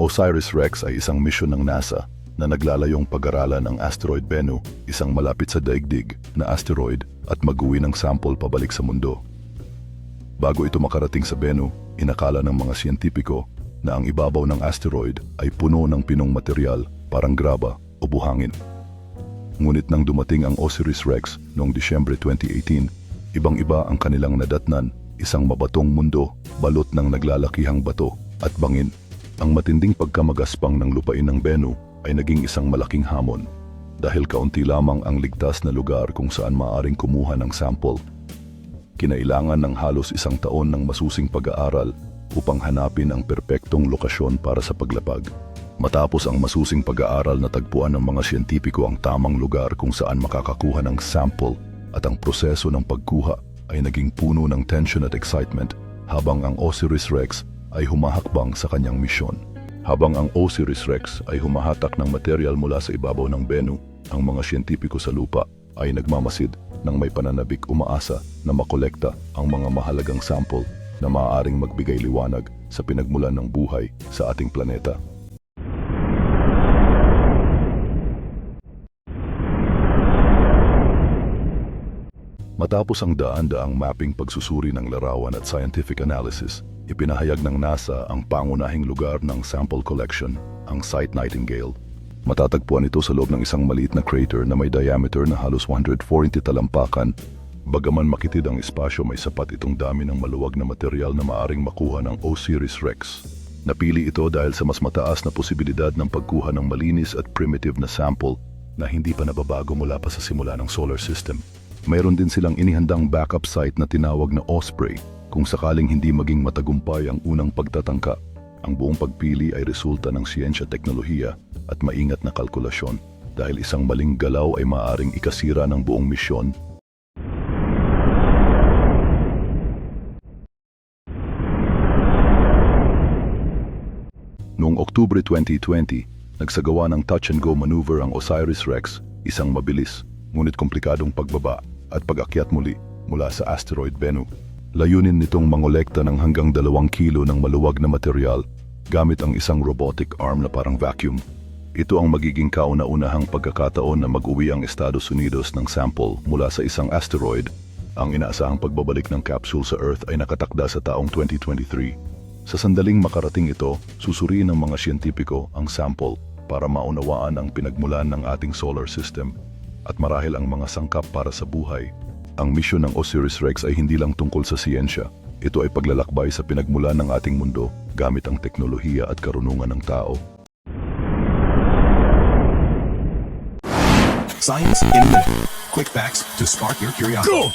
OSIRIS-REx ay isang misyon ng NASA na naglalayong pag-aralan ang asteroid Bennu, isang malapit sa daigdig na asteroid at mag-uwi ng sample pabalik sa mundo. Bago ito makarating sa Bennu, inakala ng mga siyentipiko na ang ibabaw ng asteroid ay puno ng pinong material parang graba o buhangin. Ngunit nang dumating ang OSIRIS-REx noong Disyembre 2018, ibang-iba ang kanilang nadatnan, isang mabatong mundo, balot ng naglalakihang bato at bangin. Ang matinding pagkamagaspang ng lupain ng Bennu ay naging isang malaking hamon dahil kaunti lamang ang ligtas na lugar kung saan maaring kumuha ng sample. Kinailangan ng halos isang taon ng masusing pag-aaral upang hanapin ang perpektong lokasyon para sa paglapag. Matapos ang masusing pag-aaral natagpuan ng mga siyentipiko ang tamang lugar kung saan makakakuha ng sample at ang proseso ng pagkuha ay naging puno ng tension at excitement habang ang OSIRIS-REx ay humahakbang sa kanyang misyon. Habang ang OSIRIS-REx ay humahatak ng material mula sa ibabaw ng Bennu, ang mga siyentipiko sa lupa ay nagmamasid ng may pananabik umaasa na makolekta ang mga mahalagang sample na maaaring magbigay liwanag sa pinagmulan ng buhay sa ating planeta. Matapos ang daan-daang mapping pagsusuri ng larawan at scientific analysis, ipinahayag ng NASA ang pangunahing lugar ng sample collection, ang Site Nightingale. Matatagpuan ito sa loob ng isang maliit na crater na may diameter na halos 140 talampakan. Bagaman makitid ang espasyo, may sapat itong dami ng maluwag na material na maaring makuha ng OSIRIS-REx. Napili ito dahil sa mas mataas na posibilidad ng pagkuha ng malinis at primitive na sample na hindi pa nababago mula pa sa simula ng solar system. Mayroon din silang inihandang backup site na tinawag na Osprey kung sakaling hindi maging matagumpay ang unang pagtatangka. Ang buong pagpili ay resulta ng siyensya teknolohiya at maingat na kalkulasyon dahil isang maling galaw ay maaaring ikasira ng buong misyon Noong Oktubre 2020, nagsagawa ng touch-and-go maneuver ang OSIRIS-REx, isang mabilis, ngunit komplikadong pagbaba at pag-akyat muli mula sa asteroid Bennu. Layunin nitong mangolekta ng hanggang dalawang kilo ng maluwag na material gamit ang isang robotic arm na parang vacuum. Ito ang magiging kauna-unahang pagkakataon na mag-uwi ang Estados Unidos ng sample mula sa isang asteroid. Ang inaasahang pagbabalik ng capsule sa Earth ay nakatakda sa taong 2023. Sa sandaling makarating ito, susuriin ng mga siyentipiko ang sample para maunawaan ang pinagmulan ng ating solar system at marahil ang mga sangkap para sa buhay. Ang misyon ng OSIRIS-REx ay hindi lang tungkol sa siyensya. Ito ay paglalakbay sa pinagmulan ng ating mundo gamit ang teknolohiya at karunungan ng tao. Science in. Quick facts to spark your curiosity.